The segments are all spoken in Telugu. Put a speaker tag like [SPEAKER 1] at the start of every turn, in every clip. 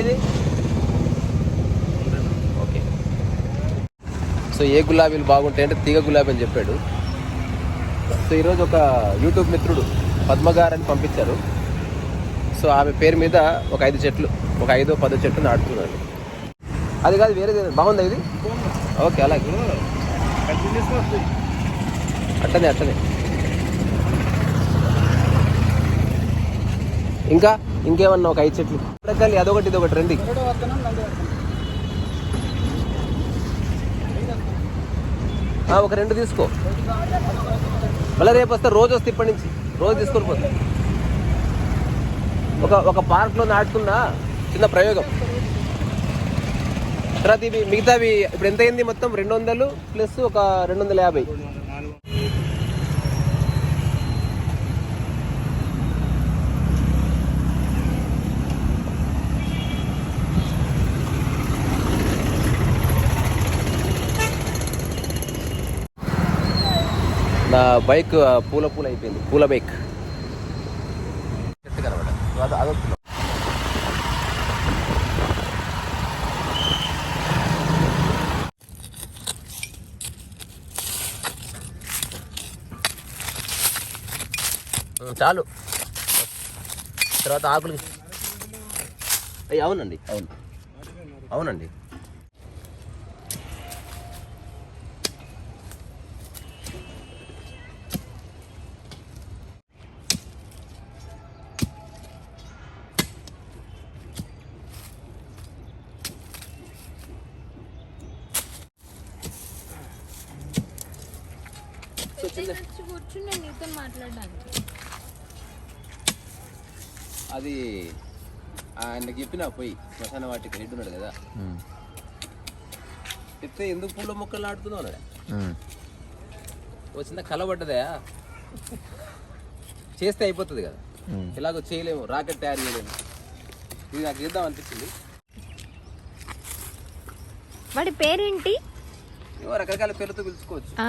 [SPEAKER 1] ఇది ఓకే. సో ఏ గులాబీలు బాగుంటాయి అంటే తీగ గులాబీ అని చెప్పాడు. సో ఈరోజు ఒక యూట్యూబ్ మిత్రుడు పద్మగారు అని పంపించారు. సో ఆమె పేరు మీద ఒక ఐదు చెట్లు ఒక ఐదో పదో చెట్లు నాటుతున్నాను అది కాదు వేరేది బాగుందా ఇది? ఓకే అలాగే. అట్టనే అట్టనే. ఇంకా ఇంకేమన్నా ఒక ఐదు చెట్లు. రకాలు అదొకటి ఇదొకటి రండి. ఒక రెండు తీసుకో. మళ్ళీ రేపు వస్తే రోజు వస్తే ఇప్పటి నుంచి. రోజు తీసుకొని పోతా. ఒక ఒక పార్క్లో నాటుకున్న చిన్న ప్రయోగం. తర్వాత ఇవి మిగతావి ఇప్పుడు ఎంత అయింది మొత్తం? రెండు వందలు ప్లస్ ఒక రెండు వందల యాభై. నా బైక్ పూల పూల అయిపోయింది. పూల బైక్. చెట్టు కనబడ అది చాలు. తర్వాత ఆకులు. అవునండి. అవును అవునండి.
[SPEAKER 2] కూర్చుని నేను నీతో మాట్లాడడానికి
[SPEAKER 1] అది ఆయనకి చెప్పిన పోయి శ్మశాన వాటికి రెడ్డి ఉన్నాడు కదా. చెప్తే ఎందుకు పూల మొక్కలు నాటుతున్నావు అన్నాడు. ఓ చిన్న కలబడ్డదా చేస్తే అయిపోతుంది కదా. ఇలాగో చేయలేము రాకెట్ తయారు చేయలేము. ఇది నాకు చేద్దాం అనిపించింది.
[SPEAKER 2] వాడి పేరేంటి?
[SPEAKER 1] ఏవో రకరకాల పేర్లతో పిలుచుకోవచ్చు.
[SPEAKER 2] ఆ,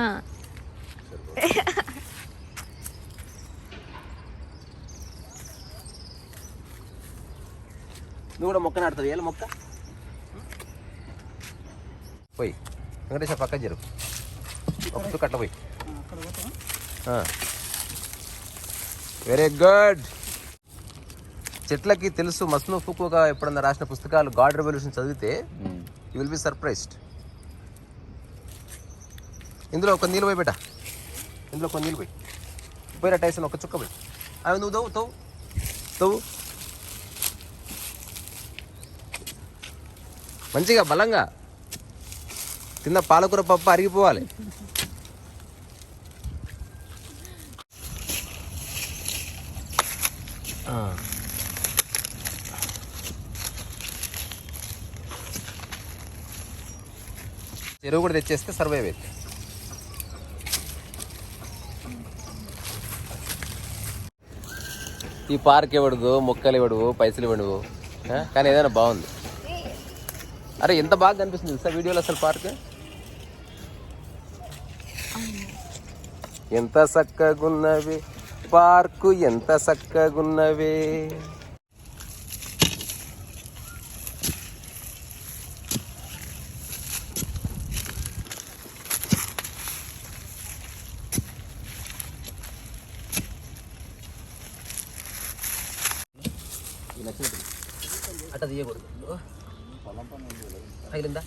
[SPEAKER 1] నువ్వు కూడా మొక్క నాడుతుంది ఏళ్ళ మొక్క? పోయి. వెంకటేశ్వర పక్క జరుగు ఒక కట్ట పోయి. వెరీ గుడ్ చెట్లకి తెలుసు మస్ను ఫుకుగా ఎప్పుడన్నా రాసిన పుస్తకాలు గాడ్ రెవల్యూషన్ చదివితే యూ విల్ బి సర్ప్రైజ్డ్ ఇందులో ఒక నీళ్ళు పోయి బేట ఇందులో కొన్ని నీళ్ళు పోయి. పోయిరా టైసన్ ఒక చుక్క పోయి. అవి నువ్వు తవ్వు తవ్వు తవ్వు. మంచిగా బలంగా. తిన్న పాలకూర పప్పు అరిగిపోవాలి. చెరువు కూడా తెచ్చేస్తే సర్వైవ్ అయితే ఈ పార్క్ ఇవ్వడు మొక్కలు ఇవ్వడు పైసలు ఇవ్వడు కానీ ఏదైనా బాగుంది. అరే ఎంత బాగా కనిపిస్తుంది తెలుసా వీడియోలో అసలు పార్క్? ఎంత చక్కగున్నవి. పార్కు ఎంత చక్కగున్నవి. అట్ట తీయకూడదు. తగిలిందా?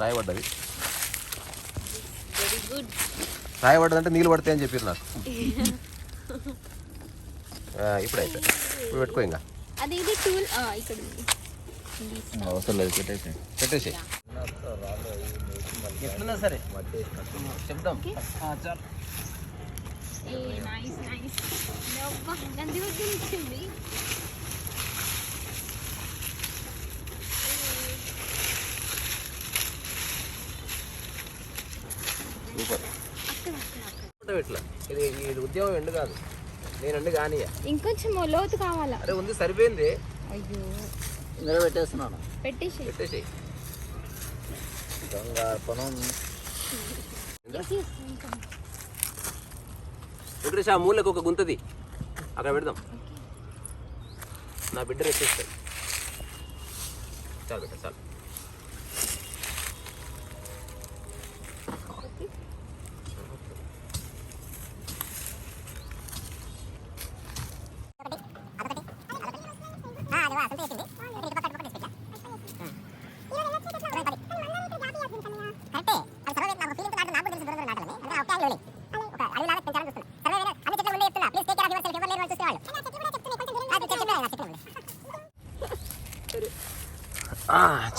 [SPEAKER 1] రాయబడ్డది. రాయబడ్డదంటే నీళ్ళు పడతాయి అని చెప్పారు నాకు. ఇప్పుడైతే. ఇప్పుడు పెట్టుకో ఇంకా.
[SPEAKER 2] అది ఇది టూల్ ఇక్కడ ఉంది.
[SPEAKER 3] అవసరం లేదు పెట్టేసి
[SPEAKER 1] పెట్టేసి ఎట్లున్నా సరే. చెప్దాం. ఆ, చాలు.
[SPEAKER 2] ఏ నైస్ వద్దు ఇచ్చింది.
[SPEAKER 1] సూపర్. ఇది ఇది ఉద్యోగం ఎండు కాదు. నేనండి కానీ
[SPEAKER 2] ఇంకొంచెం లోతు కావాలా?
[SPEAKER 1] అరే ఉంది సరిపోయింది.
[SPEAKER 2] అయ్యో.
[SPEAKER 3] ఇందులో పెట్టేస్తున్నాను.
[SPEAKER 2] పెట్టేసి
[SPEAKER 1] పెట్టేసి
[SPEAKER 3] దొంగ పొలం.
[SPEAKER 1] వెంకటేష్ ఆ మూలకు ఒక గుంతది. అక్కడ పెడదాం. నా బిడ్డ ఎక్కేస్తాయి చాలు బిడ్డ చాలు.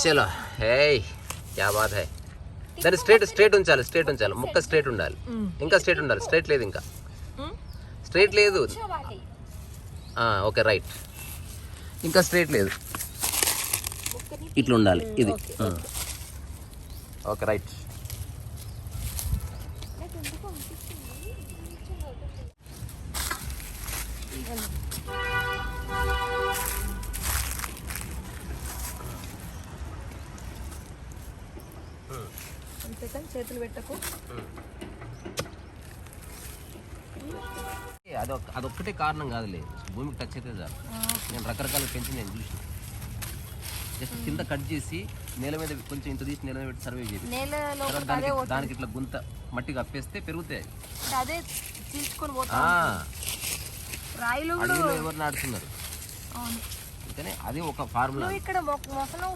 [SPEAKER 1] చలో. హే క్యా బాత్ హై? దాన్ని స్ట్రేట్ స్ట్రేట్ ఉంచాలి స్ట్రేట్ ఉంచాలి. ముక్క స్ట్రేట్ ఉండాలి. ఇంకా స్ట్రేట్ ఉండాలి. స్ట్రేట్ లేదు ఇంకా. స్ట్రేట్ లేదు. Okay right. ఇంకా స్ట్రేట్ లేదు. ఇట్లా ఉండాలి ఇది. Okay right.
[SPEAKER 4] చేతులు పెట్టకు.
[SPEAKER 1] అదొక అదొక్కటే కారణం కాదులే. భూమికి టచ్ అయితే చాలు. నేను రకరకాల పెంచి నేను చూసిన. జస్ట్ కింద కట్ చేసి నేల మీద కొంచెం ఇంత తీసి నేల మీద పెట్టి సర్వే చేసి. తర్వాత దానికి దానికి ఇట్లా గుంత మట్టి కప్పేస్తే పెరుగుతాయి
[SPEAKER 4] అదే తీసుకొని పోతా. రాయిలు
[SPEAKER 1] అడవిలో ఎవరు అందుకని అది ఒక ఫార్ములా.
[SPEAKER 4] ఇక్కడ మొసలు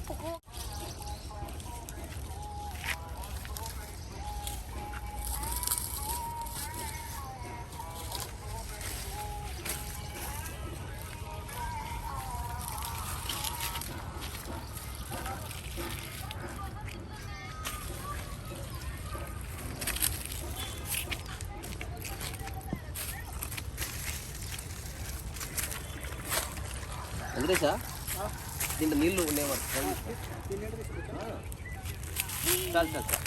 [SPEAKER 1] వెంకటేశా? దీంట్లో నీళ్ళు ఉండేవారు చాలు చాలు చాలు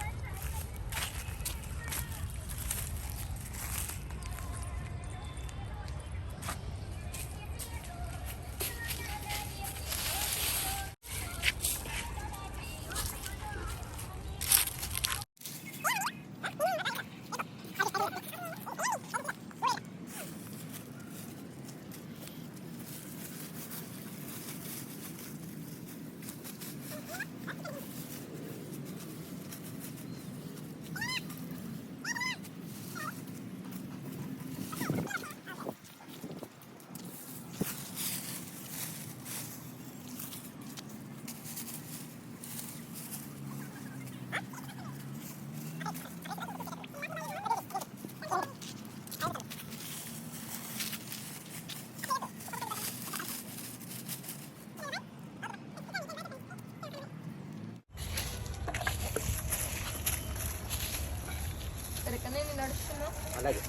[SPEAKER 4] ఎక్కడనే నేను నడుస్తున్నా
[SPEAKER 1] అలాగే.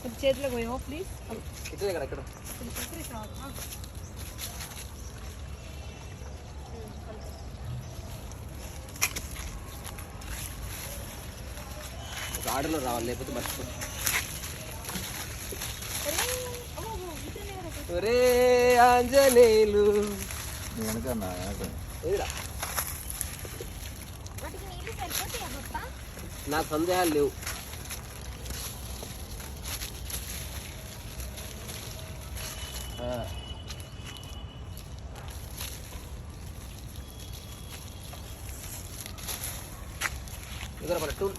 [SPEAKER 4] కొంచెం పోయావా ప్లీజ్
[SPEAKER 1] ఇక్కడ ఇక్కడ. ఒక ఆర్డర్లో రావాలి లేకపోతే మర్చిపో ఒరే ఆంజనేయులు. నాకు సందేహాలు లేవు. టూల్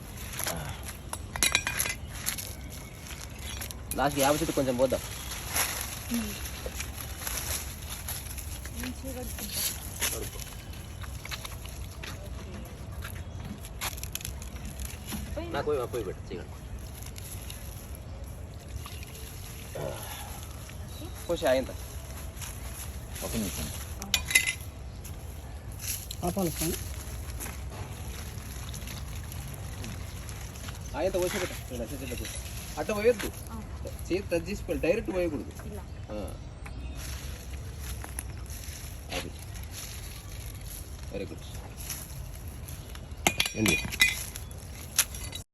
[SPEAKER 1] లాస్ట్ యాభై చెట్టు కొంచెం పోద్దాం కడుక్కో. నాకు పోయి పోయి పెట్టు చీకటి పోసి ఆయంత
[SPEAKER 3] ఒక నిమిషం
[SPEAKER 1] ఆయంత పోసి పెట్ట అట్ట పోయొద్దు చేతి టచ్ చేసి డైరెక్ట్ పోయకూడదు. అది వెరీ గుడ్ ఏంటి